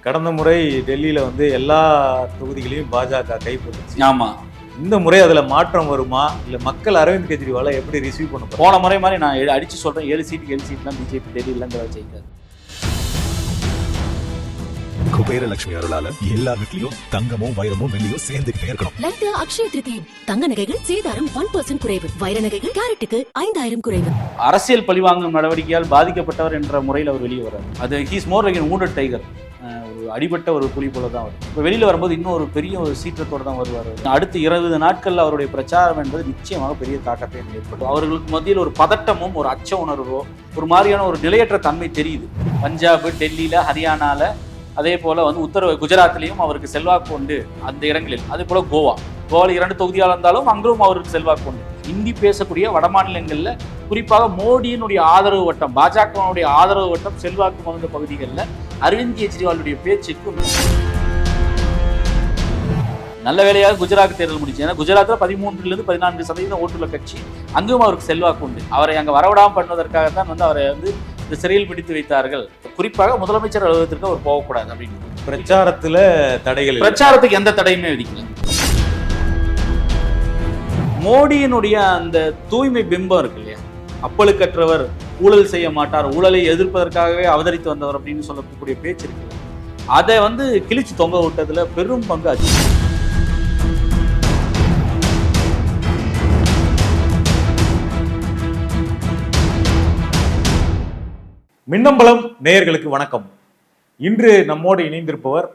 கடந்த முறை டெல்லியில வந்து எல்லா தொகுதிகளையும் பாஜக கைப்பற்றுச்சு. ஆமா. இந்த முறை அதுல மாற்றம் வருமா? இல்ல மக்கள் அரவிந்த் கெஜ்ரிவாலை எப்படி ரிசீவ் பண்ண? போன முறை மாதிரி நான் அடிச்சு சொல்றேன் ஏழு சீட்டுக்கு ஏழு சீட்லாம் பிஜேபி டெல்லியிலங்கிற ஜெயிக்காது குபேர லட்சுமி அருளால எல்லா வீட்லயும் தங்கமும் வைரமும் வெள்ளியும் சேர்ந்துகிட்டே இருக்கணும். லட்டு அக்ஷய திருதி. தங்க நகைகள் சேதாரம் ஒன் பர்சன்ட் குறைவு. வைர நகைகள் கேரட்டுக்கு ஐந்தாயிரம் குறைவு. அரசியல் பழிவாங்கும் நடவடிக்கையால் பாதிக்கப்பட்டவர் என்ற முறையில் அவர் வெளியே வர்றார். அது he's more like wounded tiger ஒரு அடிபட்ட ஒரு புலி போல தான் வரும். இப்போ வெளியில் வரும்போது இன்னும் ஒரு பெரிய ஒரு சீற்றத்தோடு தான் வருவார். அடுத்த இருபது நாட்களில் அவருடைய பிரச்சாரம் என்பது நிச்சயமாக பெரிய தாக்கத்தை ஏற்படும் அவர்களுக்கு மத்தியில் ஒரு பதட்டமும் ஒரு அச்ச உணர்வோ ஒரு மாதிரியான ஒரு நிலையற்ற தன்மை தெரியுது. பஞ்சாப் டெல்லியில் ஹரியானாவில் அதே போல் வந்து உத்தர குஜராத்லேயும் அவருக்கு செல்வாக்கு உண்டு அந்த இடங்களில். அதே போல் கோவா. கோவாவில் இரண்டு தொகுதியாக இருந்தாலும் அங்கும் அவருக்கு செல்வாக்கு உண்டு. இந்தி பேசக்கூடிய வட மாநிலங்களில் குறிப்பாக மோடியினுடைய ஆதரவு வட்டம் பாஜகவினுடைய ஆதரவு வட்டம் செல்வாக்கு மருந்த பகுதிகளில் அரவிந்த் கெஜ்ரிவாலுடைய பேச்சுக்கு நல்ல வேலையாக குஜராத் தேர்தல் முடிச்சு ஏன்னா குஜராத்தில் பதிமூன்றுலேருந்து பதினான்கு சதவீதம் ஓட்டுள்ள கட்சி அங்கும் அவருக்கு செல்வாக்கு உண்டு. அவரை அங்கே வரவிடாமல் பண்ணுவதற்காகத்தான் வந்து அவரை வந்து இந்த சிறையில் பிடித்து வைத்தார்கள். குறிப்பாக முதலமைச்சர் அலுவலகத்திற்கு அவர் போகக்கூடாது அப்படின்னு. பிரச்சாரத்துல தடைகள். பிரச்சாரத்துக்கு எந்த தடையுமே விதிக்கல. மோடியினுடைய அந்த தூய்மை பிம்பம் இருக்கு இல்லையா? அப்பழுக்கற்றவர் ஊழல் செய்ய மாட்டார் ஊழலை எதிர்ப்பதற்காகவே அவதரித்து வந்தவர் அப்படின்னு சொல்லக்கூடிய பேச்சு இருக்கு அதை வந்து கிழிச்சு தொங்க விட்டதுல பெரும் பங்கு அது மின்னம்பலம் நேயர்களுக்கு வணக்கம். இன்று நம்மோடு இணைந்திருப்பவர்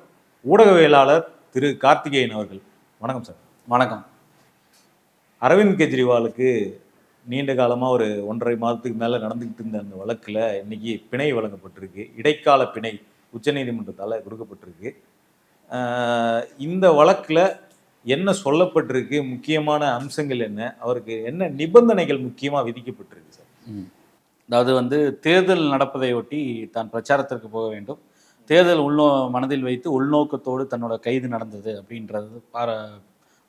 ஊடகவியலாளர் திரு கார்த்திகேயன் அவர்கள். வணக்கம் சார். வணக்கம். அரவிந்த் கெஜ்ரிவாலுக்கு நீண்ட காலமாக ஒரு ஒன்றரை மாதத்துக்கு மேலே நடந்துக்கிட்டு இருந்த அந்த வழக்கில் இன்னைக்கு பிணை வழங்கப்பட்டிருக்கு. இடைக்கால பிணை உச்சநீதிமன்றத்தால் கொடுக்கப்பட்டிருக்கு. இந்த வழக்கில் என்ன சொல்லப்பட்டிருக்கு? முக்கியமான அம்சங்கள் என்ன? அவருக்கு என்ன நிபந்தனைகள் முக்கியமாக விதிக்கப்பட்டிருக்கு சார். அதாவது வந்து தேர்தல் நடப்பதை ஒட்டி தான் பிரச்சாரத்திற்கு போக வேண்டும். தேர்தல் உள்நோ மனதில் வைத்து உள்நோக்கத்தோடு தன்னோட கைது நடந்தது அப்படின்றது பார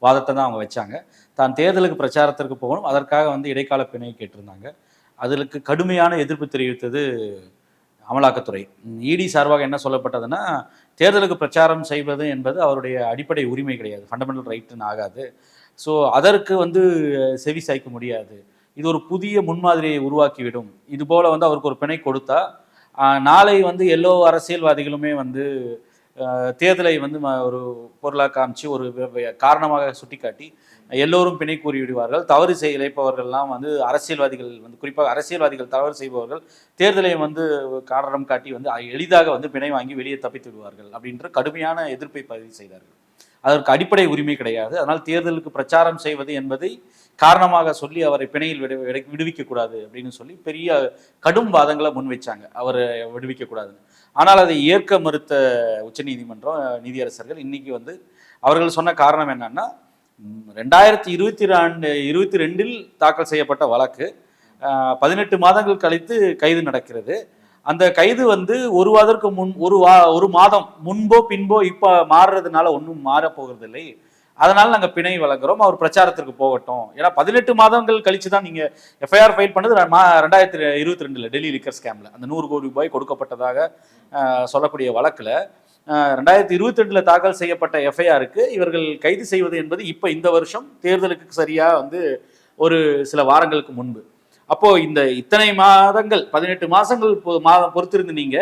வாதத்தை தான் அவங்க வச்சாங்க. தான் தேர்தலுக்கு பிரச்சாரத்திற்கு போகணும். அதற்காக வந்து இடைக்கால பிணை கேட்டிருந்தாங்க. அதற்கு கடுமையான எதிர்ப்பு தெரிவித்தது அமலாக்கத்துறை. இடி சார்பாக என்ன சொல்லப்பட்டதுன்னா தேர்தலுக்கு பிரச்சாரம் செய்வது என்பது அவருடைய அடிப்படை உரிமை கிடையாது. ஃபண்டமெண்டல் ரைட்டுன்னு ஆகாது. ஸோ அதற்கு வந்து செவி சாய்க்க முடியாது. இது ஒரு புதிய முன்மாதிரியை உருவாக்கிவிடும். இது போல வந்து அவருக்கு ஒரு பிணை கொடுத்தா நாளை வந்து எல்லோ அரசியல்வாதிகளுமே வந்து தேர்தலை வந்து ம- ஒரு பொருளாக காமிச்சு ஒரு காரணமாக சுட்டிக்காட்டி எல்லோரும் பிணை கூறி விடுவார்கள் தவறு செய் இழைப்பவர்கள்லாம் வந்து அரசியல்வாதிகள் வந்து குறிப்பாக அரசியல்வாதிகள் தவறு செய்பவர்கள் தேர்தலை வந்து காரணம் காட்டி வந்து எளிதாக வந்து பிணை வாங்கி வெளியே தப்பித்து விடுவார்கள் அப்படின்ற கடுமையான எதிர்ப்பை பதிவு செய்தார்கள். அதற்கு அடிப்படை உரிமை கிடையாது. அதனால் தேர்தலுக்கு பிரச்சாரம் செய்வது என்பதை காரணமாக சொல்லி அவரை பிணையில் விடு விடுவிக்க விடுவிக்கக்கூடாது அப்படின்னு சொல்லி பெரிய கடும் வாதங்களை முன் வச்சாங்க. அவரை விடுவிக்கக்கூடாதுன்னு ஆனால் அதை ஏற்க மறுத்த உச்சநீதிமன்றம் நீதியரசர்கள் இன்னைக்கு வந்து அவர்கள் சொன்ன காரணம் என்னன்னா ரெண்டாயிரத்தி இருபத்தி ரெண்டு இருபத்தி ரெண்டில் தாக்கல் செய்யப்பட்ட வழக்கு பதினெட்டு மாதங்கள் கழித்து கைது நடக்கிறது. அந்த கைது வந்து ஒரு வாதற்கு முன் ஒரு வா ஒரு மாதம் முன்போ பின்போ இப்போ மாறுறதுனால ஒன்றும் மாறப் போகிறதில்லை. அதனால நாங்கள் பிணை வழங்குறோம். அவர் பிரச்சாரத்திற்கு போகட்டும். ஏன்னா பதினெட்டு மாதங்கள் கழிச்சு தான் நீங்கள் எஃப்ஐஆர் ஃபைல் பண்ணது. மா- ரெண்டாயிரத்தி இருபத்தி ரெண்டில் டெல்லி லிக்கர் ஸ்கேமில் அந்த நூறு கோடி ரூபாய் கொடுக்கப்பட்டதாக சொல்லக்கூடிய வழக்கில். ரெண்டாயிரத்தி இருபத்தி ரெண்டில் தாக்கல் செய்யப்பட்ட எஃப்ஐஆருக்கு இவர்கள் கைது செய்வது என்பது இப்போ இந்த வருஷம் தேர்தலுக்கு சரியாக வந்து ஒரு சில வாரங்களுக்கு முன்பு. அப்போ இந்த இத்தனை மாதங்கள் பதினெட்டு மாசங்கள் பொ- மாதம் பொறுத்திருந்து நீங்க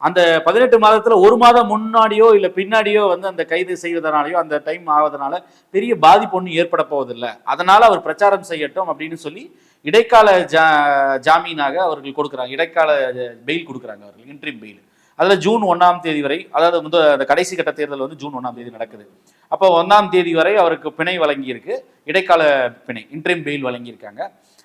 அந்த பதினெட்டு மாதத்துல ஒரு மாதம் முன்னாடியோ இல்ல பின்னாடியோ வந்து அந்த கைது செய்வதனாலயோ அந்த டைம் ஆவதனால பெரிய பாதிப்பு ஒன்றும் ஏற்பட போவதில்லை. அதனால அவர் பிரச்சாரம் செய்யட்டும் அப்படின்னு சொல்லி இடைக்கால ஜா ஜாமீனாக அவர்கள் கொடுக்குறாங்க. இடைக்கால பெயில் கொடுக்குறாங்க அவர்கள் இன்ட்ரீம் பெயில். அதில் ஜூன் ஒன்றாம் தேதி வரை அதாவது வந்து அந்த கடைசி கட்ட தேர்தல் வந்து ஜூன் ஒன்றாம் தேதி நடக்குது. அப்போ ஒன்றாம் தேதி வரை அவருக்கு பிணை வழங்கியிருக்கு. இடைக்கால பிணை இன்ட்ரீம் பெயில் வழங்கியிருக்காங்க.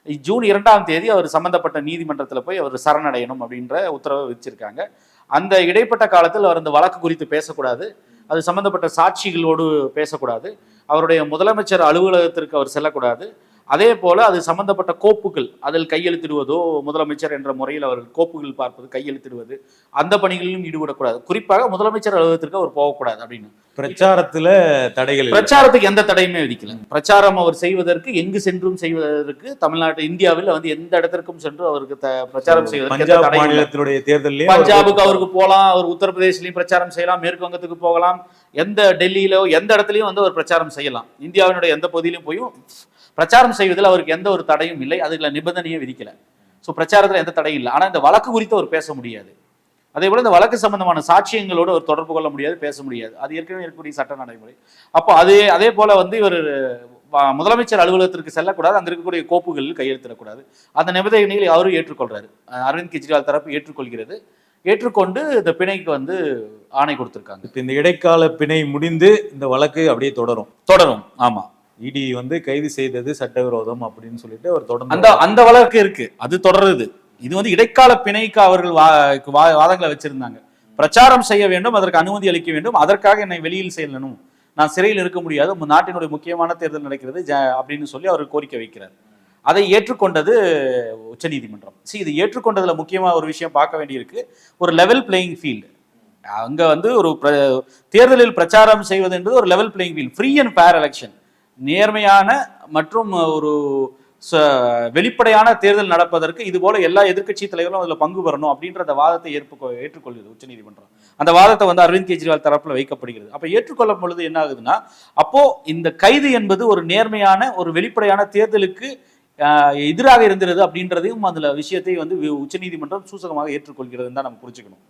ஜூன் இரண்டாம் தேதி அவர் சம்பந்தப்பட்ட நீதிமன்றத்தில் போய் அவர் சரணடையணும் அப்படின்ற உத்தரவை வச்சிருக்காங்க அந்த இடைப்பட்ட காலத்தில் அவர் அந்த வழக்கு குறித்து பேசக்கூடாது. அது சம்பந்தப்பட்ட சாட்சிகளோடு பேசக்கூடாது. அவருடைய முதலமைச்சர் அலுவலகத்திற்கு அவர் செல்லக்கூடாது. அதே போல அது சம்பந்தப்பட்ட கோப்புகள் அதில் கையெழுத்திடுவதோ முதலமைச்சர் என்ற முறையில் அவர்கள் கோப்புகள் பார்ப்பது கையெழுத்திடுவது அந்த பணிகளிலும் ஈடுபடக்கூடாது குறிப்பாக முதலமைச்சர் அலுவலகத்திற்கு அவர் போகக்கூடாது அப்படின்னு பிரச்சாரத்துல தடைகள். பிரச்சாரத்துக்கு எந்த தடையுமே விதிக்கல பிரச்சாரம் அவர் செய்வதற்கு எங்கு சென்றும் செய்வதற்கு தமிழ்நாட்டு இந்தியாவில் வந்து எந்த இடத்திற்கும் சென்று அவருக்கு பிரச்சாரம் செய்வதற்கு. மாநிலத்தினுடைய பஞ்சாபுக்கு அவருக்கு போகலாம் அவர் உத்தரப்பிரதேசிலையும் பிரச்சாரம் செய்யலாம் மேற்கு வங்கத்துக்கு போகலாம் எந்த டெல்லியிலோ எந்த இடத்துலையும் வந்து அவர் பிரச்சாரம் செய்யலாம் இந்தியாவினுடைய எந்த பகுதியிலும் போயும் பிரச்சாரம் செய்வதில் அவருக்கு எந்த ஒரு தடையும் இல்லை. அதுல நிபந்தனையே விதிக்கல. ஸோ பிரச்சாரத்தில் எந்த தடையும் இல்லை. ஆனால் இந்த வழக்கு குறித்து அவர் பேச முடியாது. அதே போல இந்த வழக்கு சம்பந்தமான சாட்சியங்களோடு அவர் தொடர்பு கொள்ள முடியாது பேச முடியாது. அது ஏற்கனவே இருக்கக்கூடிய சட்ட நடைமுறை. அப்போ அதே அதே போல வந்து இவர் முதலமைச்சர் அலுவலகத்திற்கு செல்லக்கூடாது. அங்க இருக்கக்கூடிய கோப்புகளில் கையெழுத்திடக்கூடாது. அந்த நிபந்தனைகளை அவரும் ஏற்றுக்கொள்றாரு. அஹ் அரவிந்த் கெஜ்ரிவால் தரப்பு ஏற்றுக்கொள்கிறது. ஏற்றுக்கொண்டு இந்த பிணைக்கு வந்து ஆணை கொடுத்திருக்காங்க. இப்ப இந்த இடைக்கால பிணை முடிந்து இந்த வழக்கு அப்படியே தொடரும். தொடரும். ஆமா. இடி வந்து கைது செய்தது சட்டவிரோதம் அப்படின்னு சொல்லிட்டு அவர் தொடர்ந்து அந்த அந்த வழக்கு இருக்கு. அது தொடருது. இது வந்து இடைக்கால பிணைக்கு அவர்கள் வா- வா- வாதங்களை வச்சிருந்தாங்க. பிரச்சாரம் செய்ய வேண்டும் அதற்கு அனுமதி அளிக்க வேண்டும். அதற்காக என்னை வெளியில் செல்லணும். நான் சிறையில் இருக்க முடியாது. நாட்டினுடைய முக்கியமான தேர்தல் நடக்கிறது. ஜ- அப்படின்னு சொல்லி அவர் கோரிக்கை வைக்கிறார். அதை ஏற்றுக்கொண்டது உச்சநீதிமன்றம். சி இது ஏற்றுக்கொண்டதுல முக்கியமாக ஒரு விஷயம் பார்க்க வேண்டியிருக்கு. ஒரு லெவல் பிளேயிங் ஃபீல்டு அங்க வந்து ஒரு பிர- தேர்தலில் பிரச்சாரம் செய்வது என்பது ஒரு level playing field free and fair election நேர்மையான மற்றும் ஒரு ச- வெளிப்படையான தேர்தல் நடப்பதற்கு இது போல எல்லா எதிர்க்கட்சி தலைவர்களும் அதில் பங்கு பெறணும் அப்படின்ற அந்த வாதத்தை ஏற்ப ஏற்றுக்கொள்கிறது உச்சநீதிமன்றம். அந்த வாதத்தை வந்து அரவிந்த் கெஜ்ரிவால் தரப்பில் வைக்கப்படுகிறது. அப்போ ஏற்றுக்கொள்ளும் பொழுது என்ன ஆகுதுன்னா அப்போ இந்த கைது என்பது ஒரு நேர்மையான ஒரு வெளிப்படையான தேர்தலுக்கு எதிராக இருந்தது அப்படின்றதையும் அதுல விஷயத்தை வந்து உச்சநீதிமன்றம் சூசகமாக ஏற்றுக்கொள்கிறது தான் நம்ம புரிஞ்சுக்கணும்.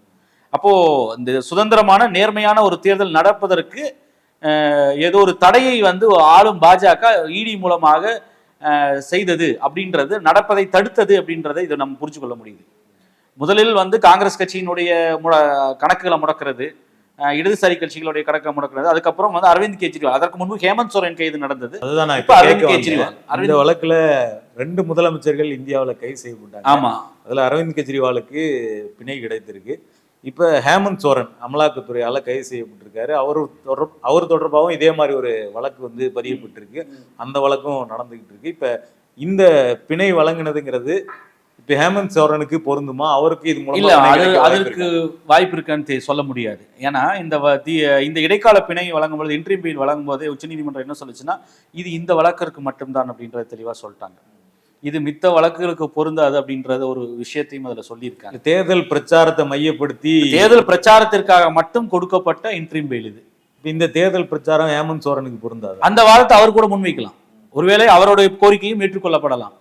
அப்போ இந்த சுதந்திரமான நேர்மையான ஒரு தேர்தல் நடப்பதற்கு ஏதோ ஒரு தடையை வந்து ஆளும் பாஜக இடி மூலமாக செய்தது அப்படின்றது நடப்பதை தடுத்தது அப்படின்றதை இதை நம்ம புரிஞ்சு கொள்ள முடியுது. முதலில் வந்து காங்கிரஸ் கட்சியினுடைய முட கணக்குகளை முடக்கிறது இடதுசாரி கட்சிகளுடைய கணக்கை முடக்கிறது அதுக்கப்புறம் வந்து அரவிந்த் கெஜ்ரிவால் அதற்கு முன்பு ஹேமந்த் சோரன் கைது நடந்தது. அதுதான் இப்ப அரவிந்த் கெஜ்ரிவால். அரவிந்த் வழக்குல ரெண்டு முதலமைச்சர்கள் இந்தியாவுல கைது செய்யப்பட்டாங்க. ஆமா. அதுல அரவிந்த் கெஜ்ரிவாலுக்கு பிணை கிடைத்திருக்கு. இப்ப ஹேமந்த் சோரன் அமலாக்கத்துறையால கைது செய்யப்பட்டிருக்காரு. அவர் தொடர் அவர் தொடர்பாகவும் இதே மாதிரி ஒரு வழக்கு வந்து பதியப்பட்டிருக்கு. அந்த வழக்கும் நடந்துகிட்டு இருக்கு. இப்ப இந்த பிணை வழங்கினதுங்கிறது இப்ப ஹேமந்த் சோரனுக்கு பொருந்துமா? அவருக்கு இது மூலமா இல்ல அது அதற்கு வாய்ப்பு இருக்கான்னு சொல்ல முடியாது. ஏன்னா இந்த இந்த இடைக்கால பிணை வழங்கும்போது இன்ட்ரீம் பிணை வழங்கும் போதே உச்சநீதிமன்றம் என்ன சொல்லுச்சுன்னா இது இந்த வழக்கிற்கு மட்டும்தான் அப்படின்றத தெளிவா சொல்லிட்டாங்க. இது மித்த வழக்குகளுக்கு பொருந்தாது அப்படின்றத ஒரு விஷயத்தையும் அதுல சொல்லியிருக்காங்க? தேர்தல் பிரச்சாரத்தை மையப்படுத்தி தேர்தல் பிரச்சாரத்திற்காக மட்டும் கொடுக்கப்பட்ட இன்ட்ரீம் பெயில் இது. இந்த தேர்தல் பிரச்சாரம் ஹேமந்த் சோரனுக்கு பொருந்தாது? அந்த வாதத்தை அவர் கூட முன்வைக்கலாம். ஒருவேளை அவருடைய கோரிக்கையும் ஏற்றுக்கொள்ளப்படலாம்.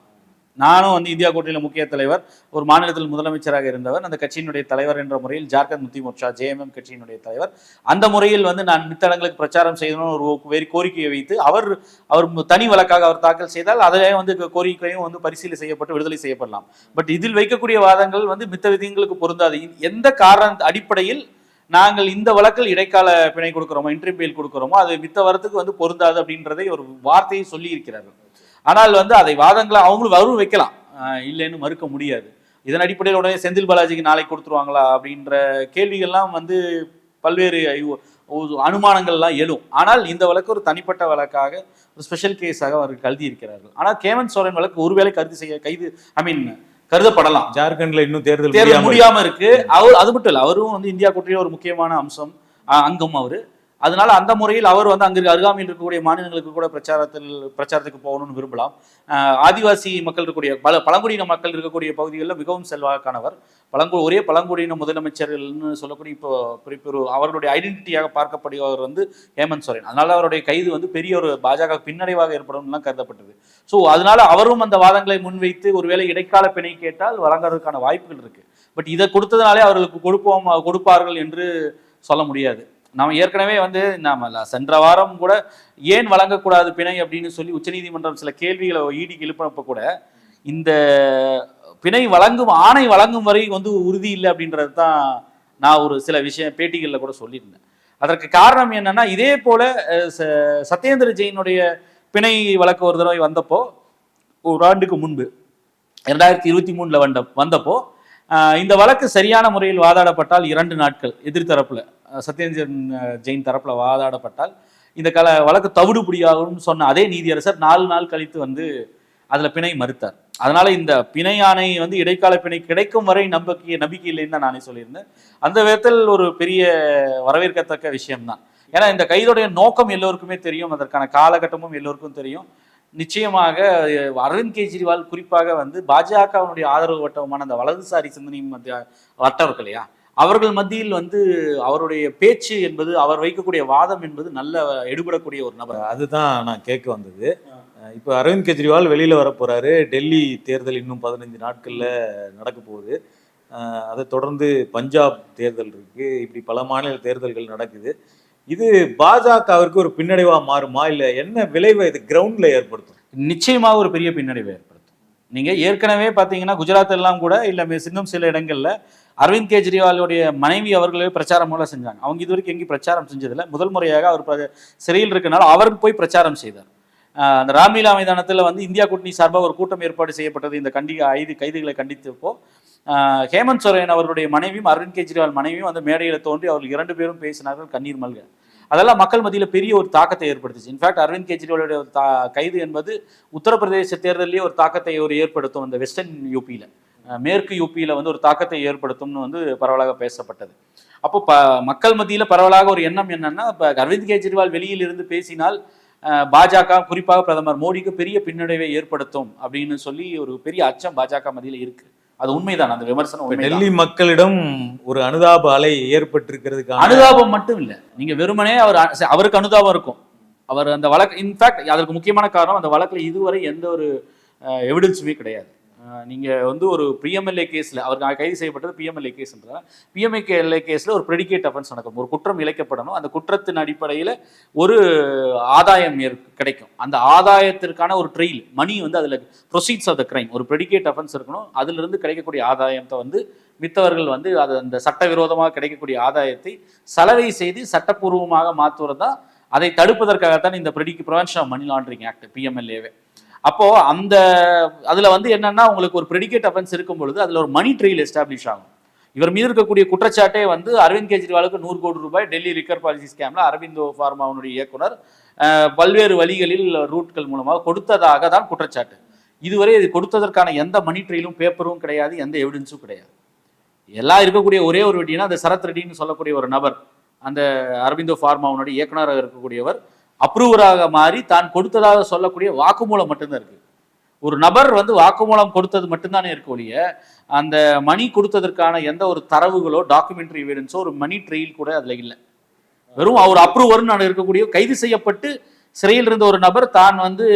நானும் வந்து இந்தியா கூட்டணியில் முக்கிய தலைவர் ஒரு மாநிலத்தில் முதலமைச்சராக இருந்தவர் அந்த கட்சியினுடைய தலைவர் என்ற முறையில் ஜார்க்கண்ட் முக்தி மோர்ச்சா ஜேஎம்எம் கட்சியினுடைய தலைவர். அந்த முறையில் வந்து நான் மித்தடங்களுக்கு பிரச்சாரம் செய்யணும்னு ஒரு வேறு கோரிக்கையை வைத்து அவர் அவர் தனி வழக்காக அவர் தாக்கல் செய்தால் அதிலே வந்து கோரிக்கையும் வந்து பரிசீலனை செய்யப்பட்டு விடுதலை செய்யப்படலாம். பட் இதில் வைக்கக்கூடிய வாதங்கள் வந்து மித்த விதிகளுக்கு பொருந்தாது. எந்த காரண அடிப்படையில் நாங்கள் இந்த வழக்கில் இடைக்கால பிணை கொடுக்குறோமோ இன்ட்ரி பெயில் கொடுக்கிறோமோ அது மித்த வரத்துக்கு வந்து பொருந்தாது அப்படின்றதை ஒரு வார்த்தையை சொல்லி இருக்கிறார்கள் ஆனால் வந்து அதை வாதங்களை அவங்களும் அவரும் வைக்கலாம். இல்லைன்னு மறுக்க முடியாது. இதன் அடிப்படையில் உடனே செந்தில் பாலாஜிக்கு நாளைக்கு கொடுத்துருவாங்களா அப்படின்ற கேள்விகள்லாம் வந்து பல்வேறு அனுமானங்கள்லாம் எழும். ஆனால் இந்த வழக்கு ஒரு தனிப்பட்ட வழக்காக ஒரு ஸ்பெஷல் கேஸாக அவர்கள் கருதி இருக்கிறார்கள் ஆனால் கேமன் சோரன் வழக்கு ஒருவேளை கருதி செய்ய கைது ஐ மீன் கருதப்படலாம். ஜார்க்கண்ட்ல இன்னும் தேர்தல் தேர்தல் முடியாம இருக்கு. அவர் அது மட்டும் இல்ல அவரும் வந்து இந்தியா கூட்டணியில ஒரு முக்கியமான அம்சம் அங்கம் அவரு. அதனால அந்த முறையில் அவர் வந்து அங்கு அருகாமையில் இருக்கக்கூடிய மாநிலங்களுக்கு கூட பிரச்சாரத்தில் பிரச்சாரத்துக்கு போகணும்னு விரும்பலாம். ஆதிவாசி மக்கள் இருக்கக்கூடிய பல பழங்குடியின மக்கள் இருக்கக்கூடிய பகுதிகளில் மிகவும் செல்வாக்கானவர் பழங்கு ஒரே பழங்குடியின முதலமைச்சர்கள்னு சொல்லக்கூடிய இப்போ இப்போ அவருடைய அவர்களுடைய ஐடென்டிட்டியாக பார்க்கப்படுபவர் வந்து ஹேமந்த் சோரன். அதனால அவருடைய கைது வந்து பெரிய ஒரு பாஜக பின்னடைவாக ஏற்படும்லாம் கருதப்பட்டது. ஸோ அதனால அவரும் அந்த வாதங்களை முன்வைத்து ஒருவேளை இடைக்கால பிணை கேட்டால் வழங்குறதுக்கான வாய்ப்புகள் இருக்கு. பட் இதை கொடுத்ததுனாலே அவர்களுக்கு கொடுப்போம் கொடுப்பார்கள் என்று சொல்ல முடியாது. நாம் ஏற்கனவே வந்து நாம சென்ற வாரம் கூட ஏன் வழங்கக்கூடாது பிணை அப்படின்னு சொல்லி உச்சநீதிமன்றம் சில கேள்விகளை ஈடிக்கு எழுப்பினப்ப கூட இந்த பிணை வழங்கும் ஆணை வழங்கும் வரை வந்து உறுதி இல்லை அப்படின்றது தான் நான் ஒரு சில விஷயம் பேட்டிகளில் கூட சொல்லியிருந்தேன். அதற்கு காரணம் என்னன்னா இதே போல ச- சத்யேந்திர ஜெயினுடைய பிணை வழக்கு ஒரு தடவை வந்தப்போ ஒரு ஆண்டுக்கு முன்பு இரண்டாயிரத்தி இருபத்தி மூணில் வந்த வந்தப்போ இந்த வழக்கு சரியான முறையில் வாதாடப்பட்டால் இரண்டு நாட்கள் எதிர்த்தரப்பில். சத்யேந்திரன் ஜெயின் தரப்பில் வாதாடப்பட்டால் இந்த கல வழக்கு தவிடுபடியாகும் சொன்ன அதே நீதியரசர் நாலு நாள் கழித்து வந்து அதில் பிணை மறுத்தார். அதனால இந்த பிணை ஆணை வந்து இடைக்கால பிணை கிடைக்கும் வரை நம்பிக்கை நம்பிக்கை இல்லைன்னு தான் நானே சொல்லியிருந்தேன். அந்த விதத்தில் ஒரு பெரிய வரவேற்கத்தக்க விஷயம்தான். ஏன்னா இந்த கைதுடைய நோக்கம் எல்லோருக்குமே தெரியும். அதற்கான காலகட்டமும் எல்லோருக்கும் தெரியும். நிச்சயமாக அரவிந்த் கெஜ்ரிவால் குறிப்பாக வந்து பாஜகவினுடைய ஆதரவு வட்டமான அந்த வலதுசாரி சிந்தனையும் மத்திய வட்டம் இருக்கு இல்லையா? அவர்கள் மத்தியில் வந்து அவருடைய பேச்சு என்பது அவர் வைக்கக்கூடிய வாதம் என்பது நல்ல எடுபடக்கூடிய ஒரு நபர். அதுதான் நான் கேட்க வந்தது. இப்போ அரவிந்த் கெஜ்ரிவால் வெளியில வர போறாரு டெல்லி தேர்தல் இன்னும் பதினஞ்சு நாட்கள்ல நடக்க போகுது. அதை தொடர்ந்து பஞ்சாப் தேர்தல் இருக்கு. இப்படி பல மாநில தேர்தல்கள் நடக்குது. இது பாஜகவிற்கு ஒரு பின்னடைவா மாறுமா? இல்ல என்ன விளைவை இது கிரவுண்ட்ல ஏற்படுத்தும்? நிச்சயமாக ஒரு பெரிய பின்னடைவை ஏற்படுத்தும். நீங்க ஏற்கனவே பார்த்தீங்கன்னா குஜராத் எல்லாம் கூட இல்லை இன்னும் சில இடங்கள்ல அரவிந்த் கெஜ்ரிவாலுடைய மனைவி அவர்களே பிரச்சாரம் மூலம் செஞ்சாங்க. அவங்க இது வரைக்கும் எங்கேயும் பிரச்சாரம் செஞ்சதில்லை. முதல் முறையாக அவர் சிறையில் இருக்கனால அவருக்கு போய் பிரச்சாரம் செய்தார். அந்த ராம்லீலா மைதானத்தில் வந்து இந்தியா கூட்டணி சார்பாக ஒரு கூட்டம் ஏற்பாடு செய்யப்பட்டது. இந்த கண்டி ஐந்து கைதுகளை கண்டித்தப்போ ஹேமந்த் சோரன் அவருடைய மனைவியும் அரவிந்த் கெஜ்ரிவால் மனைவியும் அந்த மேடையில் தோன்றி அவர்கள் இரண்டு பேரும் பேசினார்கள் கண்ணீர் மல்க. அதெல்லாம் மக்கள் மத்தியில் பெரிய ஒரு தாக்கத்தை ஏற்படுத்துச்சு. இன்ஃபேக்ட் அரவிந்த் கெஜ்ரிவாலுடைய ஒரு தா கைது என்பது உத்தரப்பிரதேச தேர்தலிலேயே ஒரு தாக்கத்தை ஒரு ஏற்படுத்தும் அந்த வெஸ்டர்ன் யூபியில் மேற்கு யூபியில் வந்து ஒரு தாக்கத்தை ஏற்படுத்தும்னு வந்து பரவலாக பேசப்பட்டது. அப்போ ப மக்கள் மத்தியில் பரவலாக ஒரு எண்ணம் என்னன்னா இப்போ அரவிந்த் கெஜ்ரிவால் வெளியில் இருந்து பேசினால் பாஜக குறிப்பாக பிரதமர் மோடிக்கு பெரிய பின்னடைவை ஏற்படுத்தும் அப்படின்னு சொல்லி ஒரு பெரிய அச்சம் பாஜக மத்தியில் இருக்கு. அது உண்மைதான். அந்த விமர்சனம். டெல்லி மக்களிடம் ஒரு அனுதாப அலை ஏற்பட்டிருக்கிறதுக்கான அனுதாபம் மட்டும் இல்ல நீங்க வெறுமனே அவர் அவருக்கு அனுதாபம் இருக்கும். அவர் அந்த வழக்கு இன்ஃபேக்ட் அதற்கு முக்கியமான காரணம் அந்த வழக்குல இதுவரை எந்த ஒரு எவிடன்ஸுமே கிடையாது. நீங்கள் வந்து ஒரு பிஎம்எல்ஏ கேஸில் அவர் கைது செய்யப்பட்டது பிஎம்எல்ஏ கேஸ்ன்றதா பிஎம்எல்ஏ கேஸில் ஒரு ப்ரெடிகேட் அஃபென்ஸ் நடக்கும். ஒரு குற்றம் இழைக்கப்படணும். அந்த குற்றத்தின் அடிப்படையில் ஒரு ஆதாயம் கிடைக்கும். அந்த ஆதாயத்திற்கான ஒரு ட்ரெயில் மணி வந்து அதில் ப்ரொசீட்ஸ் ஆஃப் த கிரைம் ஒரு ப்ரெடிகேட் அஃபென்ஸ் இருக்கணும். அதிலிருந்து கிடைக்கக்கூடிய ஆதாயத்தை வந்து மித்தவர்கள் வந்து அது அந்த சட்டவிரோதமாக கிடைக்கக்கூடிய ஆதாயத்தை சலவை செய்து சட்டப்பூர்வமாக மாற்றுவது தான் அதை தடுப்பதற்காகத்தான் இந்த ப்ரெடிக் prevention of money laundering act பிஎம்எல்ஏவே அப்போ அந்த அதுல வந்து என்னன்னா உங்களுக்கு ஒரு ப்ரெடிகேட் அஃபென்ஸ் இருக்கும் பொழுது அதுல ஒரு மணி ட்ரெயில் எஸ்டாப்ளிஷ் ஆகும். இவர் மீது இருக்கக்கூடிய குற்றச்சாட்டே வந்து அரவிந்த் கெஜ்ரிவாலுக்கு நூறு கோடி ரூபாய் டெல்லி ரிக்கர் பாலிசி ஸ்கேம்ல அரவிந்தோ ஃபார்மாவுடைய இயக்குனர் பல்வேறு வழிகளில் ரூட்கள் மூலமாக கொடுத்ததாக தான் குற்றச்சாட்டு. இதுவரை இது கொடுத்ததற்கான எந்த மணி ட்ரெயிலும் பேப்பரும் கிடையாது எந்த எவிடன்ஸும் கிடையாது. எல்லாம் இருக்கக்கூடிய ஒரே ஒரு வெட்டினா அந்த சரத் ரெட்டின்னு சொல்லக்கூடிய ஒரு நபர் அந்த அரவிந்தோ ஃபார்மாவுனுடைய இயக்குனராக இருக்கக்கூடியவர் அப்ரூவராக மாறி தான் கொடுத்ததாக சொல்லக்கூடிய வாக்குமூலம் மட்டும்தான் இருக்கு. ஒரு நபர் வந்து வாக்குமூலம் கொடுத்தது மட்டும்தானே இருக்க ஒழிய அந்த மணி கொடுத்ததற்கான எந்த ஒரு தரவுகளோ டாக்குமெண்ட்ரி எவிடன்ஸோ ஒரு மணி ட்ரெயில் கூட அதுல இல்லை. வெறும் அவர் அப்ரூவர்னு நான் இருக்கக்கூடிய கைது செய்யப்பட்டு சிறையில் இருந்த ஒரு நபர் தான் வந்து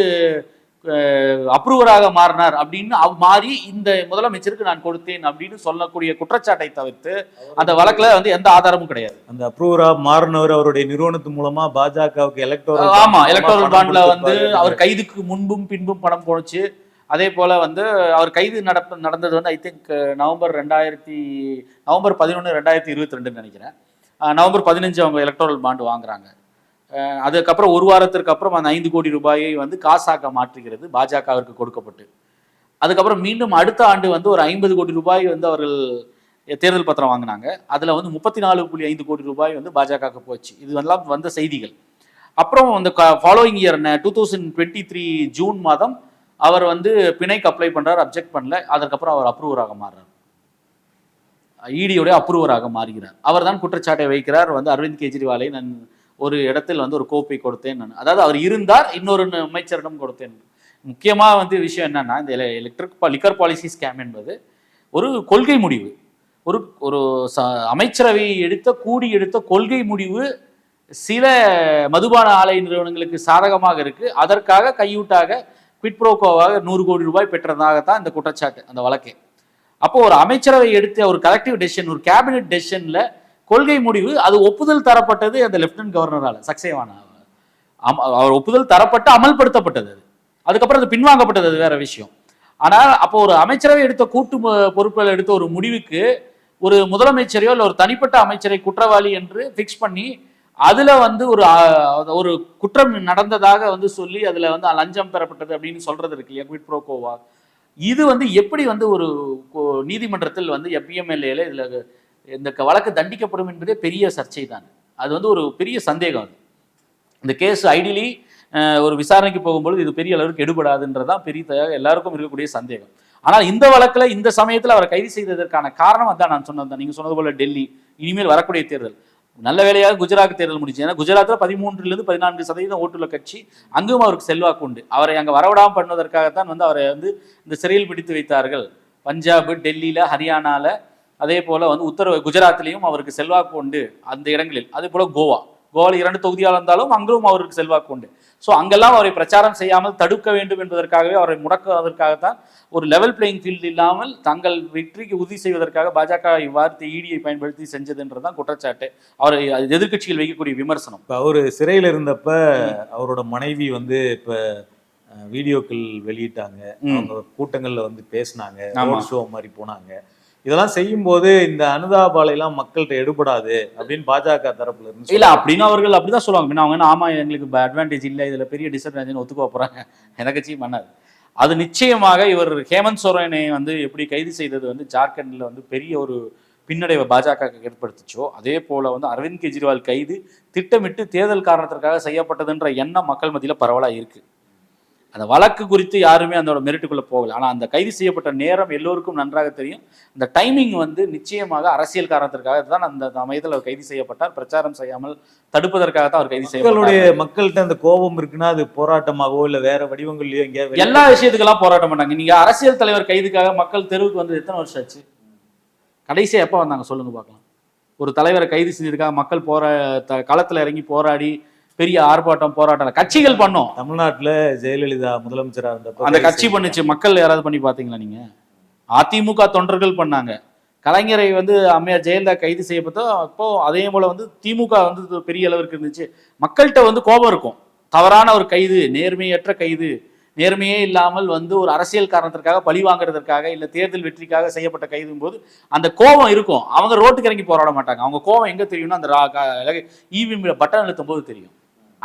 அப்ரூவராக மாறினார் அப்படின்னு மாறி இந்த முதலமைச்சருக்கு நான் கொடுத்தேன் அப்படின்னு சொல்லக்கூடிய குற்றச்சாட்டை தவிர்த்து அந்த வழக்குல வந்து எந்த ஆதாரமும் கிடையாது. அந்த அப்ரூவரா மாறினவர் அவருடைய நிறுவனத்து மூலமா பாஜகவுக்கு எலக்டோரல் ஆமா எலக்டோரல் பாண்ட்ல வந்து அவர் கைதுக்கு முன்பும் பின்பும் பணம் போணுச்சு அதே போல வந்து அவர் கைது நடப்ப நடந்தது வந்து ஐ திங்க் நவம்பர் ரெண்டாயிரத்தி நவம்பர் பதினொன்று ரெண்டாயிரத்தி இருபத்தி ரெண்டுன்னு நினைக்கிறேன். நவம்பர் பதினஞ்சு அவங்க எலக்டோரல் பாண்டு வாங்குறாங்க. அதுக்கப்புறம் ஒரு வாரத்திற்கு அப்புறம் அந்த ஐந்து கோடி ரூபாயை வந்து காசாக்க மாற்றுகிறது பாஜகவிற்கு கொடுக்கப்பட்டு. அதுக்கப்புறம் மீண்டும் அடுத்த ஆண்டு வந்து ஒரு ஐம்பது கோடி ரூபாய் வந்து அவர்கள் தேர்தல் பத்திரம் வாங்கினாங்க. அதில் வந்து முப்பத்தி நாலு புள்ளி ஐந்து கோடி ரூபாய் வந்து பாஜகவுக்கு போச்சு. இது எல்லாம் வந்த செய்திகள். அப்புறம் அந்த following year two thousand twenty three June மாதம் அவர் வந்து பிணைக்கு அப்ளை பண்ணுறார் அப்ஜெக்ட் பண்ணல. அதுக்கப்புறம் அவர் அப்ரூவராக மாறுறார். இடியோடைய அப்ரூவராக மாறுகிறார். அவர் தான் குற்றச்சாட்டை வைக்கிறார். வந்து அரவிந்த் கெஜ்ரிவாலை நான் ஒரு இடத்தில் வந்து ஒரு கோப்பை கொடுத்தேன் நான். அதாவது அவர் இருந்தார் இன்னொரு அமைச்சரிடம் கொடுத்தேன். முக்கியமாக வந்து விஷயம் என்னன்னா இந்த எலக்ட்ரிக் லிக்கர் பாலிசி ஸ்கேம் என்பது ஒரு கொள்கை முடிவு. ஒரு ஒரு ச- அமைச்சரவை எடுத்த கூடி எடுத்த கொள்கை முடிவு சில மதுபான ஆலை நிறுவனங்களுக்கு சாதகமாக இருக்குது அதற்காக கையூட்டாக குவிட்ப்ரோகோவாக நூறு கோடி ரூபாய் பெற்றதாகத்தான் இந்த குற்றச்சாட்டு அந்த வழக்கே. அப்போ ஒரு அமைச்சரவை எடுத்த ஒரு கலெக்டிவ் டெசிஷன் ஒரு கேபினெட் டெசிஷனில் கொள்கை முடிவு அது ஒப்புதல் தரப்பட்டது அந்த லெப்டினன்ட் கவர்னரால் சக்சேவானா அவர் ஒப்புதல் தரப்பட்டு அமல்படுத்தப்பட்டது அது. அதுக்கப்புறம் அது பின்வாங்கப்பட்டது அது வேற விஷயம். ஆனால் அப்போ ஒரு அமைச்சரவை எடுத்த கூட்டு மு- பொறுப்புகள் எடுத்த ஒரு முடிவுக்கு ஒரு முதலமைச்சரையோ இல்லை ஒரு தனிப்பட்ட அமைச்சரை குற்றவாளி என்று ஃபிக்ஸ் பண்ணி அதில் வந்து ஒரு ஒரு குற்றம் நடந்ததாக வந்து சொல்லி அதில் வந்து லஞ்சம் பெறப்பட்டது அப்படின்னு சொல்றது இருக்கு. இல்லையா குவிட் ப்ரோகோவா இது வந்து எப்படி வந்து ஒரு கோ- நீதிமன்றத்தில் வந்து எப்பிஎம்எல்ஏல இதில் இந்த க- வழக்கு தண்டிக்கப்படும் என்பதே பெரிய சர்ச்சை தான் அது வந்து ஒரு பெரிய சந்தேகம் அது. இந்த கேஸ் ஐடியலி ஒரு விசாரணைக்கு போகும்பொழுது இது பெரிய அளவுக்கு எடுபடாதுன்றதான் பெரிய எல்லாருக்கும் இருக்கக்கூடிய சந்தேகம். ஆனால் இந்த வழக்கில் இந்த சமயத்தில் அவரை கைது செய்ததற்கான காரணம் அதான் நான் சொன்னது நீங்கள் சொன்னது போல டெல்லி இனிமேல் வரக்கூடிய தேர்தல். நல்ல வேலையாக குஜராத் தேர்தல் முடிச்சு ஏன்னா குஜராத்தில் பதிமூன்றுலேருந்து பதினான்கு சதவீதம் ஓட்டுள்ள கட்சி அங்கும் அவருக்கு செல்வாக்கு உண்டு. அவரை அங்கே வரவிடாமல் பண்ணுவதற்காகத்தான் வந்து அவரை வந்து இந்த சிறையில் பிடித்து வைத்தார்கள். பஞ்சாப் டெல்லியில் ஹரியானாவில் அதே போல வந்து உத்தர குஜராத்லேயும் அவருக்கு செல்வாக்கு உண்டு அந்த இடங்களில். அதே போல கோவா. கோவாவில் இரண்டு தொகுதியாக இருந்தாலும் அங்கும் அவருக்கு செல்வாக்கு உண்டு. ஸோ அங்கெல்லாம் அவரை பிரச்சாரம் செய்யாமல் தடுக்க வேண்டும் என்பதற்காகவே அவரை முடக்குவதற்காகத்தான் ஒரு லெவல் பிளேயிங் ஃபீல்டு இல்லாமல் தங்கள் வெற்றிக்கு உறுதி செய்வதற்காக பாஜக இவ்வாறு ஈடியை பயன்படுத்தி செஞ்சதுன்றதுதான் குற்றச்சாட்டு. அவரை அது எதிர்க்கட்சிகள் வைக்கக்கூடிய விமர்சனம். இப்போ அவர் சிறையில் இருந்தப்ப அவரோட மனைவி வந்து இப்போ வீடியோக்கள் வெளியிட்டாங்க. அவங்க கூட்டங்கள்ல வந்து பேசினாங்க. ஷோ மாதிரி போனாங்க. இதெல்லாம் செய்யும்போது இந்த அனுதாபாலையெல்லாம் மக்கள்கிட்ட எடுபடாது அப்படின்னு பாஜக தரப்புல இருந்து இல்ல. அப்படின்னு அவர்கள் அப்படிதான் சொல்லுவாங்க. அவங்க என்ன, ஆமா எங்களுக்கு அட்வான்டேஜ் இல்ல இதுல பெரிய டிஸ்அட்வான்டேஜ் ஒத்துக்க போறாங்க? எனக்கு கட்சி பண்ணாது. அது நிச்சயமாக இவர் ஹேமந்த் சோரனை வந்து எப்படி கைது செய்தது வந்து ஜார்க்கண்ட்ல வந்து பெரிய ஒரு பின்னடைவை பாஜக ஏற்படுத்துச்சோ அதே போல வந்து அரவிந்த் கெஜ்ரிவால் கைது திட்டமிட்டு தேர்தல் காரணத்திற்காக செய்யப்பட்டதுன்ற எண்ணம் மக்கள் மத்தியில பரவலா இருக்கு. அந்த வழக்கு குறித்து யாருமே அதோட மெரிட்டுக்குள்ள போகல. ஆனா அந்த கைது செய்யப்பட்ட நேரம் எல்லோருக்கும் நன்றாக தெரியும். அந்த டைமிங் வந்து நிச்சயமாக அரசியல் காரணத்திற்காக தான் அந்த சமயத்தில் அவர் கைது செய்யப்பட்டார். பிரச்சாரம் செய்யாமல் தடுப்பதற்காக தான் அவர் கைது மக்களுடைய செய்யப்பட்டார் மக்கள்கிட்ட அந்த கோபம் இருக்குன்னா அது போராட்டமாகவோ இல்ல வேற வடிவங்கள்லயோ வெளிய- எல்லா விஷயத்துக்கெல்லாம் போராட்டம் பண்ணாங்க நீங்க அரசியல் தலைவர் கைதுக்காக மக்கள் தெருவுக்கு வந்து எத்தனை வருஷம் ஆச்சு? கடைசியா எப்போ வந்தாங்க? சொல்லுங்க பார்க்கலாம். ஒரு தலைவரை கைது செஞ்சதுக்காக மக்கள் போரா களத்துல இறங்கி போராடி பெரிய ஆர்ப்பாட்டம் போராட்டம் கட்சிகள் பண்ணோம். தமிழ்நாட்டுல ஜெயலலிதா முதலமைச்சரா இருந்தப்ப அந்த கட்சி. பண்ணுச்சு. மக்கள் யாராவது பண்ணி பாத்தீங்களா நீங்க? அதிமுக தொண்டர்கள் பண்ணாங்க. கலைஞரை வந்து அம்மையார் ஜெயலலிதா கைது செய்யப்பட்டோ அப்போ அதே போல வந்து திமுக வந்து பெரிய அளவிற்கு இருந்துச்சு. மக்கள்கிட்ட வந்து கோபம் இருக்கும். தவறான ஒரு கைது நேர்மையற்ற கைது நேர்மையே இல்லாமல் வந்து ஒரு அரசியல் காரணத்திற்காக பழி வாங்குறதற்காக இல்ல தேர்தல் வெற்றிக்காக செய்யப்பட்ட கைதும் போது அந்த கோபம் இருக்கும். அவங்க ரோட்டுக்கு இறங்கி போராட மாட்டாங்க. அவங்க கோபம் எங்க தெரியும்னா அந்த இவிஎம் பட்டன் அழுத்தும் போது தெரியும்.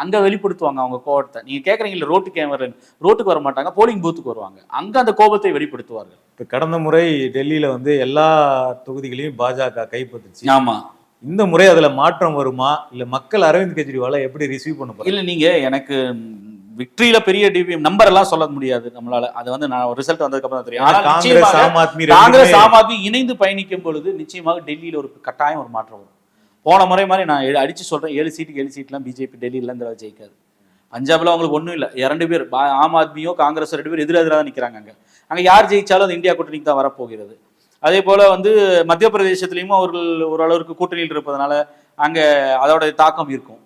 அங்க வெளிப்படுத்துவாங்க அவங்க கோபத்தை நீங்க கேக்குறீங்கல்ல ரோட்டுக்கு ஏன் வரலன்னு ரோட்டுக்கு வர மாட்டாங்க போலிங் பூத்துக்கு வருவாங்க. அங்க அந்த கோபத்தை வெளிப்படுத்துவார்கள். இப்ப கடந்த முறை டெல்லியில வந்து எல்லா தொகுதிகளையும் பாஜக கைப்பற்றுச்சு. ஆமா. இந்த முறை அதுல மாற்றம் வருமா? இல்ல மக்கள் அரவிந்த் கெஜ்ரிவாலை எப்படி ரிசீவ் பண்ண போறாங்க? இல்ல நீங்க எனக்கு விக்டரியில பெரிய நம்பர் எல்லாம் சொல்ல முடியாது நம்மளால. அது வந்து நான் ரிசல்ட் வந்ததுக்கு அப்புறம் தெரியும். காங்கிரஸ் ஆம் ஆத்மி இணைந்து பயணிக்கும் பொழுது நிச்சயமாக டெல்லியில ஒரு கட்டாயம் ஒரு மாற்றம் வரும். போன முறை மாதிரி நான் ஏழு- அடிச்சு சொல்றேன். ஏழு சீட்டுக்கு ஏழு சீட்லாம் பிஜேபி டெல்லியில இந்த ஜெயிக்காது பஞ்சாப்ல அவங்களுக்கு ஒன்றும் இல்லை. இரண்டு பேர் பா- ஆம் ஆத்மியோ காங்கிரஸ் ரெண்டு பேர் எதிர எதிராக நிற்கிறாங்க அங்கே. அங்கே யார் ஜெயிச்சாலும் அது இந்தியா கூட்டணிக்கு தான் வரப்போகிறது. அதே போல் வந்து மத்திய பிரதேசத்துலேயும் அவர்கள் ஓரளவுக்கு கூட்டணியில் இருப்பதனால அங்கே அதோட தாக்கம் இருக்கும்.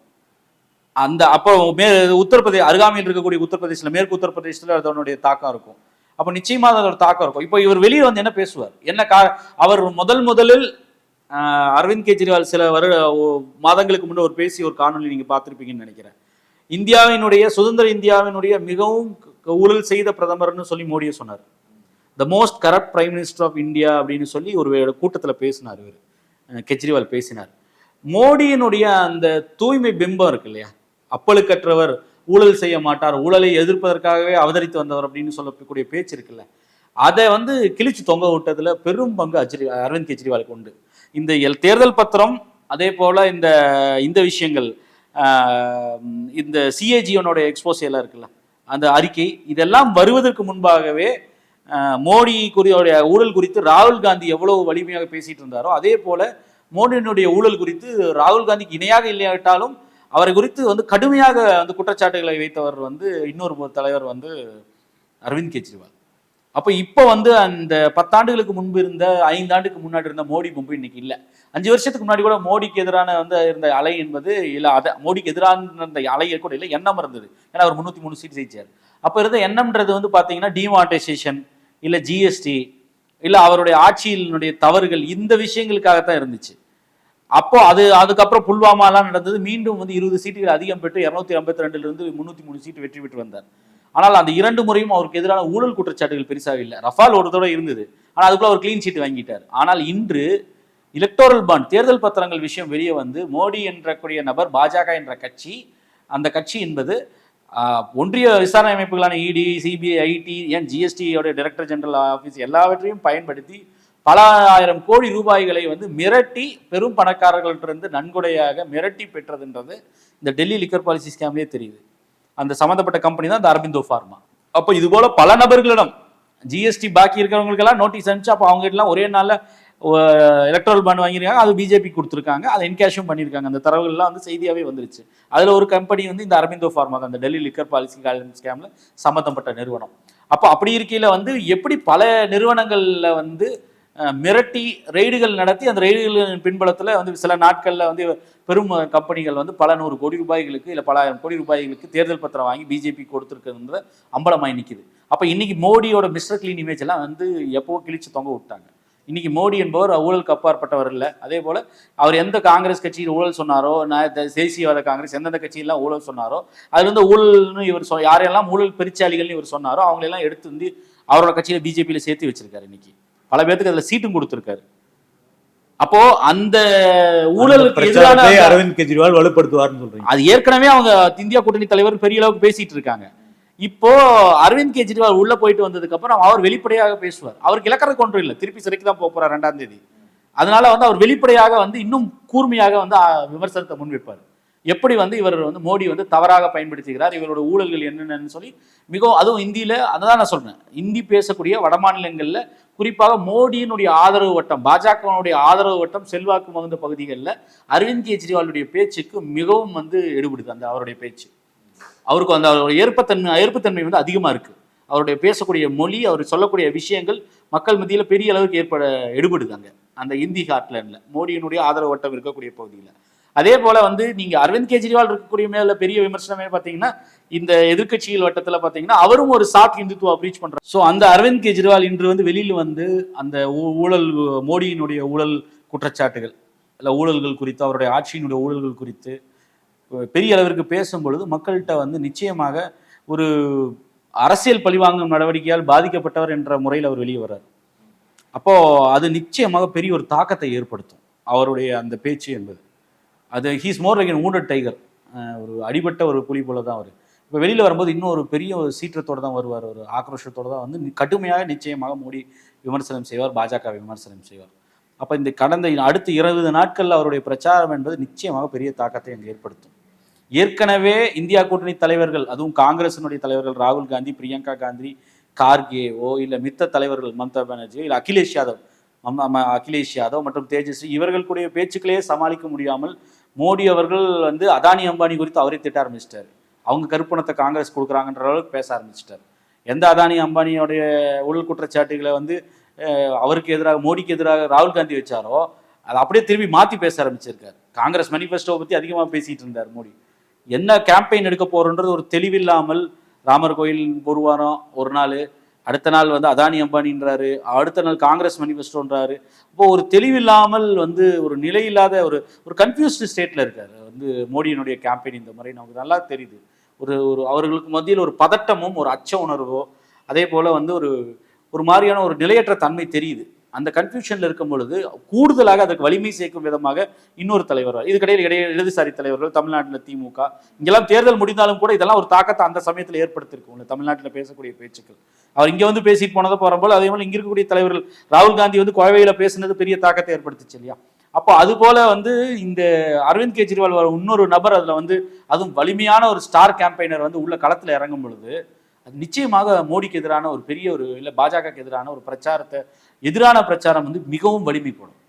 அந்த அப்போ மே உத்தரப்பிரதேஷ் அருகாமையில் இருக்கக்கூடிய உத்தரப்பிரதேசில் மேற்கு உத்தரப்பிரதேசத்தில் அதனுடைய தாக்கம் இருக்கும். அப்போ நிச்சயமாக அதோட தாக்கம் இருக்கும். இப்போ இவர் வெளியே வந்து என்ன பேசுவார்? என்ன கா அவர் முதல் முதலில் அரவிந்த் கெஜ்ரிவால் சில வருட மாதங்களுக்கு முன்னே ஒரு பேசி ஒரு காணொலி நீங்கள் பார்த்துருப்பீங்கன்னு நினைக்கிறேன். இந்தியாவினுடைய சுதந்திர இந்தியாவினுடைய மிகவும் ஊழல் செய்த பிரதமர்னு சொல்லி மோடியை சொன்னார். The most corrupt prime minister of India அப்படின்னு சொல்லி ஒரு கூட்டத்தில் பேசினார் இவர். கெஜ்ரிவால் பேசினார். மோடியினுடைய அந்த தூய்மை பிம்பம் இருக்கு இல்லையா? அப்பழுக்கற்றவர் ஊழல் செய்ய மாட்டார் ஊழலை எதிர்ப்பதற்காகவே அவதரித்து வந்தவர் அப்படின்னு சொல்லக்கூடிய பேச்சு இருக்குல்ல. அதை வந்து கிழிச்சு தொங்க விட்டதுல பெரும் பங்கு அஜ்ரி அரவிந்த் கெஜ்ரிவாலுக்கு உண்டு. இந்த எல் தேர்தல் பத்திரம் அதே போல இந்த இந்த விஷயங்கள் இந்த சிஏஜியோட எக்ஸ்போஸ் எல்லாம் இருக்குல்ல அந்த அறிக்கை இதெல்லாம் வருவதற்கு முன்பாகவே மோடி குறியோடைய ஊழல் குறித்து ராகுல் காந்தி எவ்வளவு வலிமையாக பேசிட்டு இருந்தாரோ அதே போல மோடியினுடைய ஊழல் குறித்து ராகுல் காந்திக்கு இணையாக இல்லையாவிட்டாலும் அவரை குறித்து வந்து கடுமையாக அந்த குற்றச்சாட்டுகளை வைத்தவர் வந்து இன்னொரு தலைவர் வந்து அரவிந்த் கெஜ்ரிவால். அப்போ இப்போ வந்து அந்த பத்தாண்டுகளுக்கு முன்பு இருந்த ஐந்தாண்டுக்கு முன்னாடி இருந்த மோடி முன்பு இன்னைக்கு இல்லை. அஞ்சு வருஷத்துக்கு முன்னாடி கூட மோடிக்கு எதிரான வந்து இருந்த அலை என்பது இல்லை அத மோடிக்கு எதிரான இருந்த அலை கூட இல்லை எண்ணம் இருந்தது. ஏன்னா அவர் முந்நூற்றி மூணு சீட் ஜெயிச்சார். அப்போ இருந்த எண்ணம்ன்றது வந்து பார்த்தீங்கன்னா டிமானிட்டைசேஷன் இல்லை ஜிஎஸ்டி இல்லை அவருடைய ஆட்சியினுடைய தவறுகள் இந்த விஷயங்களுக்காகத்தான் இருந்துச்சு. அப்போ அது அதுக்கப்புறம் புல்வாமாலாம் நடந்தது. மீண்டும் வந்து இருபது சீட்டுகள் அதிகம் பெற்று இரநூத்தி ஐம்பத்தி ரெண்டுல இருந்து முந்நூற்றி மூணு சீட்டு வெற்றி பெற்று வந்தார். ஆனால் அந்த இரண்டு முறையும் அவருக்கு எதிரான ஊழல் குற்றச்சாட்டுகள் பெருசாக இல்லை. ரஃபால் ஒரு தடவை இருந்தது. ஆனால் அதுக்குள்ள அவர் க்ளீன் சீட் வாங்கிட்டார். ஆனால் இன்று எலக்டோரல் பாண்ட் தேர்தல் பத்திரங்கள் விஷயம் வெளியே வந்து மோடி என்ற கூடிய நபர் பாஜக என்ற கட்சி அந்த கட்சி என்பது ஒன்றிய விசாரணை அமைப்புகளான இடி சிபிஐ ஐடி ஏன் ஜிஎஸ்டியோட டைரக்டர் ஜெனரல் ஆஃபீஸ் எல்லாவற்றையும் பயன்படுத்தி பல ஆயிரம் கோடி ரூபாய்களை வந்து மிரட்டி பெரும் பணக்காரர்கள்ட்டிருந்து நன்கொடையாக மிரட்டி பெற்றதுன்றது இந்த டெல்லி லிக்கர் பாலிசி ஸ்கேம்லேயே தெரியுது. அந்த சம்மந்தப்பட்ட கம்பெனி தான் இந்த அரபிந்தோ ஃபார்மா அப்போ இது போல பல நபர்களிடம் ஜிஎஸ்டி பாக்கி இருக்கிறவங்களுக்கெல்லாம் நோட்டீஸ் அனுப்பிச்சு அப்போ அவங்க எல்லாம் ஒரே நாளில் எலக்ட்ரல் பாண்ட் வாங்கியிருக்காங்க. அது பிஜேபி கொடுத்துருக்காங்க. அதை என்கேஷும் பண்ணியிருக்காங்க. அந்த தரவுகள்லாம் வந்து செய்தியாகவே வந்துருச்சு. அதில் ஒரு கம்பெனி வந்து இந்த அரபிந்தோ ஃபார்மா அந்த டெல்லி லிக்கர் பாலிசி ஸ்கேமில் சம்மந்தப்பட்ட நிறுவனம். அப்போ அப்படி இருக்கையில் வந்து எப்படி பல நிறுவனங்களில் வந்து மிரட்டி ரெய்டுகள் நடத்தி அந்த ரெய்டுகளின் பின்பலத்தில் வந்து சில நாட்களில் வந்து பெரும் கம்பெனிகள் வந்து பல நூறு கோடி ரூபாய்களுக்கு இல்லை பல ஆயிரம் கோடி ரூபாய்களுக்கு தேர்தல் பத்திரம் வாங்கி பிஜேபி கொடுத்துருக்குன்ற அம்பலமாய் நிற்கிது அப்போ இன்னைக்கு மோடியோட மிஸ்டர் கிளீன் இமேஜ் எல்லாம் வந்து எப்போ கிழிச்சு தொங்க விட்டாங்க. இன்னைக்கு மோடி என்பவர் ஊழலுக்கு அப்பாற்பட்டவர் இல்லை. அதே போல் அவர் எந்த காங்கிரஸ் கட்சியில் ஊழல் சொன்னாரோ நான் தேசியவாத காங்கிரஸ் எந்தெந்த கட்சியெல்லாம் ஊழல் சொன்னாரோ அதுலேருந்து ஊழல்னு இவர் சொ யாரையெல்லாம் ஊழல் பெருச்சாளிகள்னு இவர் சொன்னாரோ அவங்களெல்லாம் எடுத்து வந்து அவரோட கட்சியில் பிஜேபியில் சேர்த்து வச்சிருக்காரு இன்னைக்கு. பல பேர்த்துக்கு அதுல சீட்டும் கொடுத்துருக்காரு. அப்போ அந்த ஊழலுக்கு எதிரான அரவிந்த் கெஜ்ரிவால் வலுப்படுத்துவார்னு சொல்றீங்க. அது ஏற்கனவே அவங்க இந்தியா கூட்டணி தலைவர் பெரிய அளவுக்கு பேசிட்டு இருக்காங்க. இப்போ அரவிந்த் கெஜ்ரிவால் உள்ள போயிட்டு வந்ததுக்கு அப்புறம் அவர் வெளிப்படையாக பேசுவார். அவருக்கு இலக்கறது ஒன்றும் இல்லை. திருப்பி சிறைக்கு தான் போக போறார் ரெண்டாம் தேதி. அதனால வந்து அவர் வெளிப்படையாக வந்து இன்னும் கூர்மையாக வந்து விமர்சனத்தை முன்வைப்பார் எப்படி வந்து இவர் வந்து மோடி வந்து தவறாக பயன்படுத்துகிறார் இவரோட ஊழல்கள் என்னென்னு சொல்லி மிகவும் அதுவும் இந்தியில அதான் நான் சொல்றேன். இந்தி பேசக்கூடிய வட மாநிலங்கள்ல குறிப்பாக மோடியினுடைய ஆதரவு வட்டம் பாஜகவினுடைய ஆதரவு வட்டம் செல்வாக்கு மகுந்த பகுதிகளில் அரவிந்த் கெஜ்ரிவாலுடைய பேச்சுக்கு மிகவும் வந்து எடுபடுது அந்த அவருடைய பேச்சு. அவருக்கு அந்த அவருடைய ஏற்பத்தன்மை ஏற்புத்தன்மை வந்து அதிகமாக இருக்குது அவருடைய பேசக்கூடிய மொழி அவர் சொல்லக்கூடிய விஷயங்கள் மக்கள் மத்தியில் பெரிய அளவுக்கு ஏற்பட எடுபடுது அங்கே அந்த இந்தி ஹாட்லேண்ட்ல மோடியினுடைய ஆதரவு வட்டம் இருக்கக்கூடிய பகுதியில். அதே போல் வந்து நீங்கள் அரவிந்த் கெஜ்ரிவால் இருக்கக்கூடிய மேல பெரிய விமர்சனமே பார்த்தீங்கன்னா இந்த எதிர்க்கட்சிகள் வட்டத்தில் பார்த்தீங்கன்னா அவரும் ஒரு சாத் இந்துத்துவா ப்ரீச் பண்ணுறாரு ஸோ அந்த அரவிந்த் கெஜ்ரிவால் இன்று வந்து வெளியில் வந்து அந்த ஊ- ஊழல் மோடியினுடைய ஊழல் குற்றச்சாட்டுகள் இல்லை ஊழல்கள் குறித்து அவருடைய ஆட்சியினுடைய ஊழல்கள் குறித்து பெரிய அளவிற்கு பேசும் பொழுது மக்கள்கிட்ட வந்து நிச்சயமாக ஒரு அரசியல் பழிவாங்கும் நடவடிக்கையால் பாதிக்கப்பட்டவர் என்ற முறையில் அவர் வெளியே வர்றார். அப்போது அது நிச்சயமாக பெரிய ஒரு தாக்கத்தை ஏற்படுத்தும் அவருடைய அந்த பேச்சு என்பது. அது he's more like wounded tiger ஒரு அடிபட்ட ஒரு புலி போல தான் அவர். இப்போ வெளியில் வரும்போது இன்னும் ஒரு பெரிய ஒரு சீற்றத்தோடு தான் வருவார். ஒரு ஆக்ரோஷத்தோடு தான் வந்து கடுமையாக நிச்சயமாக மோடி விமர்சனம் செய்வார் பாஜக விமர்சனம் செய்வார். அப்போ இந்த கடந்த அடுத்த இருபது நாட்களில் அவருடைய பிரச்சாரம் என்பது நிச்சயமாக பெரிய தாக்கத்தை அங்கே ஏற்படுத்தும். ஏற்கனவே இந்தியா கூட்டணி தலைவர்கள் அதுவும் காங்கிரசினுடைய தலைவர்கள் ராகுல் காந்தி பிரியங்கா காந்தி கார்கேவோ இல்லை மித்த தலைவர்கள் மம்தா பானர்ஜியோ இல்லை அகிலேஷ் யாதவ் அகிலேஷ் யாதவ் மற்றும் தேஜஸ்வி இவர்களுடைய பேச்சுக்களையே சமாளிக்க முடியாமல் மோடி அவர்கள் வந்து அதானி அம்பானி குறித்து அவரே திட்ட ஆரம்பிச்சிட்டாரு. அவங்க கருப்பணத்தை காங்கிரஸ் கொடுக்குறாங்கன்ற அளவுக்கு பேச ஆரம்பிச்சிட்டார். எந்த அதானி அம்பானியோடைய ஊழல் குற்றச்சாட்டுகளை வந்து அவருக்கு எதிராக மோடிக்கு எதிராக ராகுல் காந்தி வச்சாரோ அதை அப்படியே திரும்பி மாற்றி பேச ஆரம்பிச்சிருக்காரு. காங்கிரஸ் மேனிஃபெஸ்டோவை பற்றி அதிகமாக பேசிகிட்டு இருந்தார் மோடி. என்ன கேம்பெயின் எடுக்க போகிறோன்றது ஒரு தெளிவில்லாமல் ராமர் கோயில் ஒரு வாரம் ஒரு நாள் அடுத்த நாள் வந்து அதானி அம்பானின்றாரு அடுத்த நாள் காங்கிரஸ் மேனிஃபெஸ்டோன்றாரு இப்போ ஒரு தெளிவில்லாமல் வந்து ஒரு நிலையில்லாத ஒரு ஒரு கன்ஃபியூஸ்டு ஸ்டேட்ல இருக்காரு. வந்து மோடியினுடைய கேம்பெயின் இந்த மாதிரி நமக்கு நல்லா தெரியுது. ஒரு ஒரு அவர்களுக்கு மத்தியில் ஒரு பதட்டமும் ஒரு அச்ச உணர்வோ அதே போல வந்து ஒரு ஒரு மாதிரியான ஒரு நிலையற்ற தன்மை தெரியுது. அந்த கன்ஃபியூஷன்ல இருக்கும் பொழுது கூடுதலாக அதற்கு வலிமை சேர்க்கும் விதமாக இன்னொரு தலைவர் இதுக்கிடையில் இடையே இடதுசாரி தலைவர்கள் தமிழ்நாட்டில் திமுக இங்கெல்லாம் தேர்தல் முடிந்தாலும் கூட இதெல்லாம் ஒரு தாக்கத்தை அந்த சமயத்தில் ஏற்படுத்தியிருக்கும் தமிழ்நாட்டில் பேசக்கூடிய பேச்சுக்கள். அவர் இங்கே வந்து பேசிட்டு போனதை போகிறபோல் அதே போல் இங்கே இருக்கக்கூடிய தலைவர்கள் ராகுல் காந்தி வந்து கோவையில் பேசுனது பெரிய தாக்கத்தை ஏற்படுத்துச்சு இல்லையா? அப்போ அது போல வந்து இந்த அரவிந்த் கெஜ்ரிவால் இன்னொரு நபர் அதில் வந்து அதுவும் வலிமையான ஒரு ஸ்டார் கேம்பெயினர் வந்து உள்ள களத்தில் இறங்கும் பொழுது அது நிச்சயமாக மோடிக்கு எதிரான ஒரு பெரிய ஒரு இல்லை பாஜகக்கு எதிரான ஒரு பிரச்சாரத்தை எதிரான பிரச்சாரம் வந்து மிகவும் வலிமைப்படும்.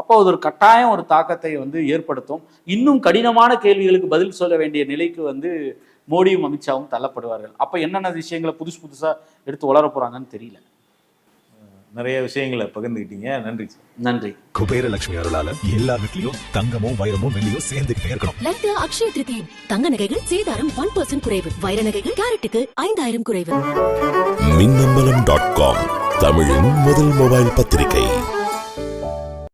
அப்போ அது ஒரு கட்டாயம் ஒரு தாக்கத்தை வந்து ஏற்படுத்தும். இன்னும் கடினமான கேள்விகளுக்கு பதில் சொல்ல வேண்டிய நிலைக்கு வந்து மோடியும் அமித்ஷாவும் தள்ளப்படுவார்கள். அப்போ என்னென்ன விஷயங்களை புதுசு புதுசாக எடுத்து வளர போகிறாங்கன்னு தெரியல. நிறைய விஷயங்களை பகிர்ந்துக்கிட்டீங்க நன்றி நன்றி. குபேர லட்சுமி அருளால எல்லா வீட்லயும் தங்கமும் வைரமும் வெள்ளியும் சேர்ந்துகிட்டே இருக்கணும். லட்டு அக்ஷய திருதி தங்க நகைகள் சேதாரம் ஒன் பர்சன்ட் குறைவு. வைர நகைகள் கேரட்டுக்கு ஐந்தாயிரம் குறைவு. மின்னம்பலம் டாட் காம் தமிழின் முதல் மொபைல் பத்திரிகை.